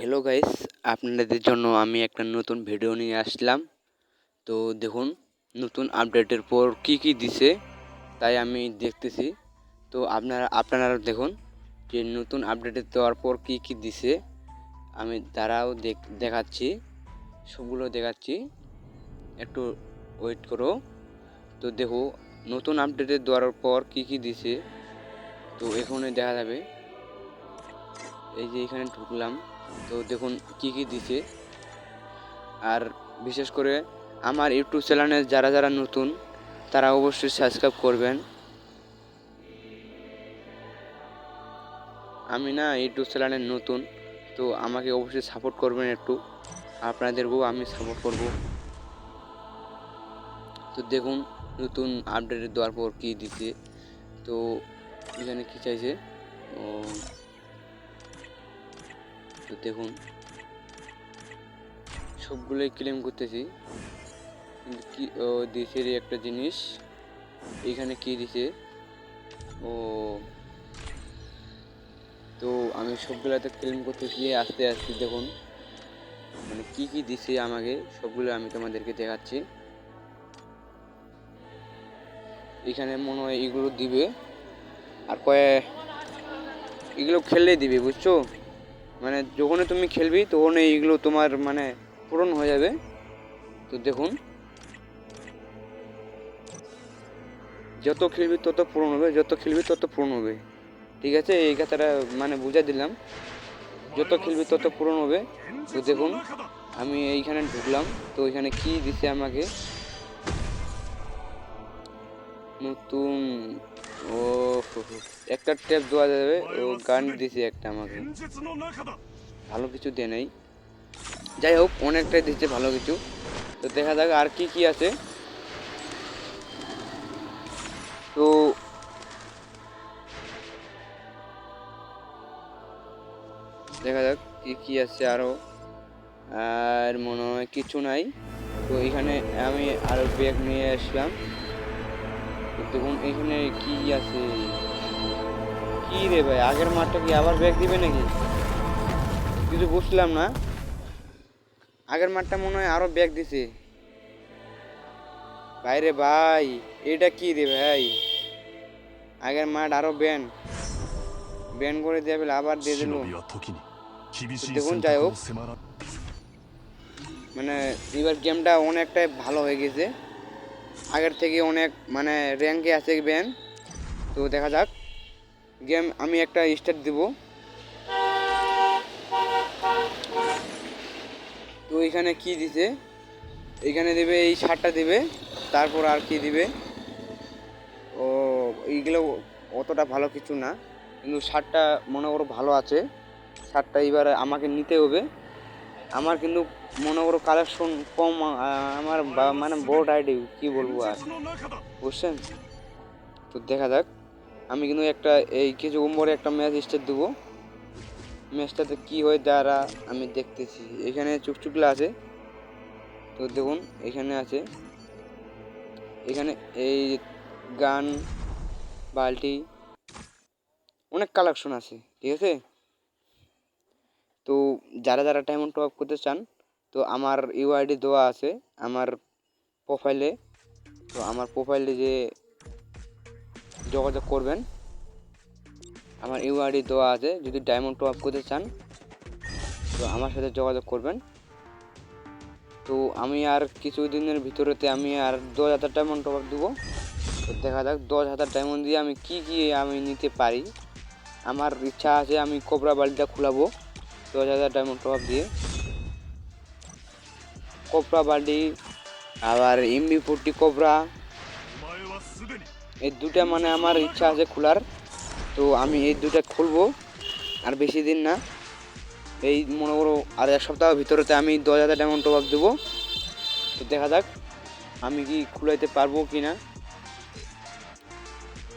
Hello guys আপনাদের জন্য আমি একটা নতুন ভিডিও নিয়ে আসলাম। তো দেখুন, নতুন আপডেটের পর কি কি দিছে, তাই আমি দেখতেছি। তো আপনারা আপনারা দেখুন যে নতুন আপডেটের দেওয়ার পর কি কি দিছে। আমি তারাও দেখাচ্ছি, সবগুলো দেখাচ্ছি। একটু ওয়েট করো। তো দেখো, নতুন আপডেটে দেওয়ার পর কি কি দিছে, তো এখানে দেখা যাবে। এই যে এখানে ঢুকলাম। তো দেখুন কি কি দিছে। আর বিশেষ করে আমার ইউটিউব চ্যানেলে যারা যারা নতুন, তারা অবশ্যই সাবস্ক্রাইব করবেন। আমি না ইউটিউব চ্যানেলে নতুন, তো আমাকে অবশ্যই সাপোর্ট করবেন একটু। আপনাদেরকেও আমি সাপোর্ট করব। তো দেখুন, নতুন আপডেট দেওয়ার পর কী দিছে। তো এখানে কী চাইছে? ও তো দেখুন, সবগুলোই ক্লেম করতেছি। কিন্তু কি, ও রে একটা জিনিস, এখানে কি দিছে? ও, তো আমি সবগুলোতে ক্লেম করতেছি, আস্তে আস্তে দেখুন মানে কি কি দিছে আমাকে, সবগুলো আমি তোমাদেরকে দেখাচ্ছি। এখানে মনে হয় এগুলো দিবে, আর কয়ে, এগুলো খেললেই দিবে, বুঝছ? মানে যখনই তুমি খেলবি তখন এইগুলো তোমার মানে পূরণ হয়ে যাবে। তো দেখুন। যত খেলবি তত পূরণ হবে, যত খেলবি তত পূরণ হবে। ঠিক আছে? এই কথাটা মানে বুঝা দিলাম। যত খেলবি তত পূরণ হবে। তো দেখুন, আমি এইখানে ঢুকলাম। তো এখানে কি দিছে আমাকে? নতুন, ও, একটা ট্যাপ দেওয়া যাবে, ও গান দিছে একটা আমাকে। ভালো কিছু দেয় নাই। যাই হোক, অনেকটাই দিচ্ছে ভালো কিছু। তো দেখা যাক আর কি কি আছে। তো দেখা যাক কি কি আছে আরও আর মনে হয় কিছু নাই। তো এখানে আমি আরও ব্যাগ নিয়ে আসলাম। দেখুন এখানে কি আছে? কি রে ভাই আগের মাঠটা কি আবার ব্যাগ দিবে নাকি? কিছু বুঝলাম না। আগের মাঠটা মনে হয় আরও ব্যাগ দিছে। বাইরে ভাই এটা কি রে ভাই? আগের মাঠ আরও ব্যান ব্যান করে দিয়ে আবার দিয়ে দিল। দেখুন যাই হোক। মানে এবার গেমটা অনেকটাই ভালো হয়ে গেছে। আগের থেকে অনেক মানে র্যাঙ্কে আছে ব্যান তো দেখা যাক। গেম আমি একটা স্টার্ট দিব। তো এখানে কি দিছে? এখানে দেবে, এই শার্টটা দেবে। তারপর আর কি দিবে? ও, এইগুলো অতটা ভালো কিছু না। কিন্তু শার্টটা মনে করো ভালো আছে। শার্টটা এবার আমাকে নিতে হবে। আমার কিন্তু মনে করো কালেকশন কম আমার মানে বোর্ড আইডি কি বলব আর? বুঝছেন? তো দেখা যাক। আমি কিন্তু একটা, এই কিছু উম্বরে একটা ম্যাচ স্টার্ট দেবো। ম্যাচটাতে কি হয় দ্বারা আমি দেখতেছি। এখানে চুকচুকলা আছে। তো দেখুন, এখানে আছে। এখানে এই গান, বালতি, অনেক কালেকশন আছে, ঠিক আছে? তো যারা যারা ডায়মন্ড টপ করতে চান, তো আমার ইউআইডি দেওয়া আছে আমার প্রোফাইলে তো আমার প্রোফাইলে যে যোগাযোগ করবেন, আমার ইউআইডি দেওয়া আছে। যদি ডায়মন্ড টপ করতে চান, তো আমার সাথে যোগাযোগ করবেন। তো আমি আর কিছু দিনের ভিতরেতে আমি আর দশ হাজার ডায়মন্ড টপ দেবো। তো দেখা যাক দশ হাজার ডায়মন্ড দিয়ে আমি কি কি আমি নিতে পারি। আমার ইচ্ছা আছে আমি কোবরা বাড়িটা খোলাবো। দশ হাজার ডায়মন্ড টপ দিয়ে। কোবরা বাল্টি আবার এমবি ফোরটি কোবরা এই দুটা মানে আমার ইচ্ছা আছে খোলার। তো আমি এই দুটা খুলবো, আর বেশি দিন না। এই মনে করো আর এক সপ্তাহের ভিতরেতে আমি দশ হাজার ডায়মন্ড টপ দেবো। তো দেখা যাক, আমি কি খুলাইতে পারব কি না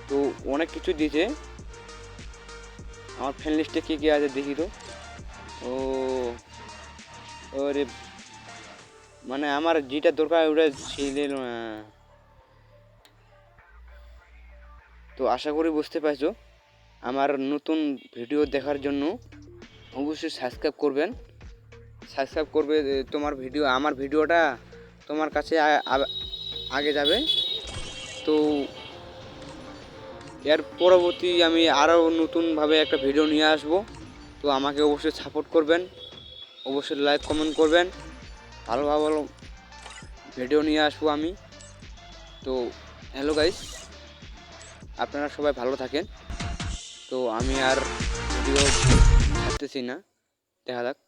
তো অনেক কিছু দিয়েছে। আমার ফ্যান লিস্টে কী কী আছে দেখি তো। ও, ওরে মানে আমার যেটা দরকার ওটা ছিল না তো আশা করি বুঝতে পারছ, আমার নতুন ভিডিও দেখার জন্য অবশ্যই সাবস্ক্রাইব করবেন। সাবস্ক্রাইব করবে তোমার ভিডিও, আমার ভিডিওটা তোমার কাছে আগে যাবে। তো এর পরবর্তী আমি আরও নতুনভাবে একটা ভিডিও নিয়ে আসব। তো আমাকে অবশ্যই সাপোর্ট করবেন, অবশ্যই লাইক কমেন্ট করবেন। ভালো ভালো ভিডিও নিয়ে আসব আমি। তো হ্যালো গাইস আপনারা সবাই ভালো থাকেন। তো আমি আর ভিডিও ছাড়তেছি না। দেখা যাক।